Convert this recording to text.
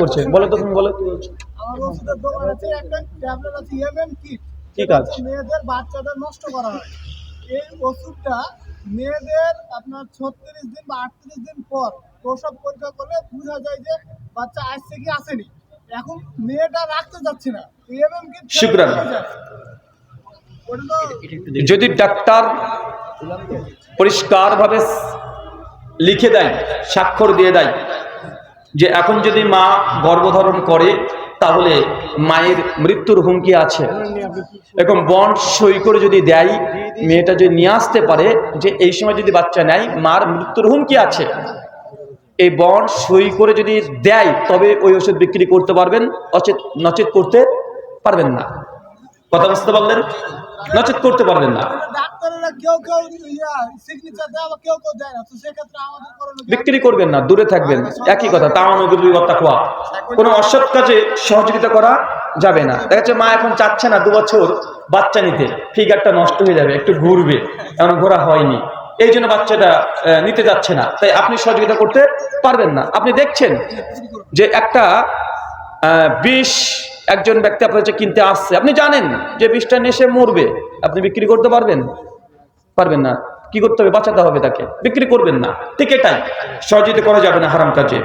করছে বলো তো তুমি বলো কি বলছো? আমার ওষুধের দোকান আছে একটা ট্যাবলেট আছে ইএমএম কিট কি কাজ? মেয়েদের বাচ্চাদের নষ্ট করা হয়। এই ওষুধটা মেয়েদের আপনার ছত্রিশ দিন বা আটত্রিশ দিন পর প্রসব পরীক্ষা করলে বোঝা যায় যে বাচ্চা আসছে কি আসেনি। এখন মেয়েটা রাখতে যাচ্ছে না। ইএমএম কিট শুক্রান। যদি ডাক্তার পরিষ্কারভাবে লিখে দেয় স্বাক্ষর দিয়ে দেয় যে এখন যদি মা গর্ভধারণ করে, তাহলে মায়ের মৃত্যুর হুমকি আছে। এরকম বন্ড সই করে যদি দেয়, মেয়েটা যদি নিয়ে আসতে পারে, যে এই সময় যদি বাচ্চা নেয়, মার মৃত্যুর হুমকি আছে। এই বন্ড সই করে যদি দেয়, তবে ওই ওষুধ বিক্রি করতে পারবেন, অচেত, নচেত করতে পারবেন না। কথা বুঝতে পারলেন? নচেত করতে পারবেন না। বিক্রি করবেন না, দূরে থাকবেন। একই কথা তামানুগুলি কথা খোয়া কোনো অসৎ কাজে সহযোগিতা করা যাবে না। দেখা যাচ্ছে মা এখন চাচ্ছে না দু বছর বাচ্চা নিতে। ফিগারটা নষ্ট হয়ে যাবে, একটু ঘুরবে। এমন ঘোরা হয়নি। এই জন্য বাচ্চাটা নিতে যাচ্ছে না। তাই আপনি সহযোগিতা করতে পারবেন না। আপনি দেখছেন যে একটা বিষ একজন ব্যক্তি আপনার কাছে কিনতে আসছে। আপনি জানেন যে বিষটা নেশে মরবে। আপনি বিক্রি করতে পারবেন? পারবেন না। কি করতে হবে? বাঁচাতে হবে তাকে। বিক্রি করবেন না। ঠিক এটাই। সহযোগিতা করা যাবে না হারাম কাজে।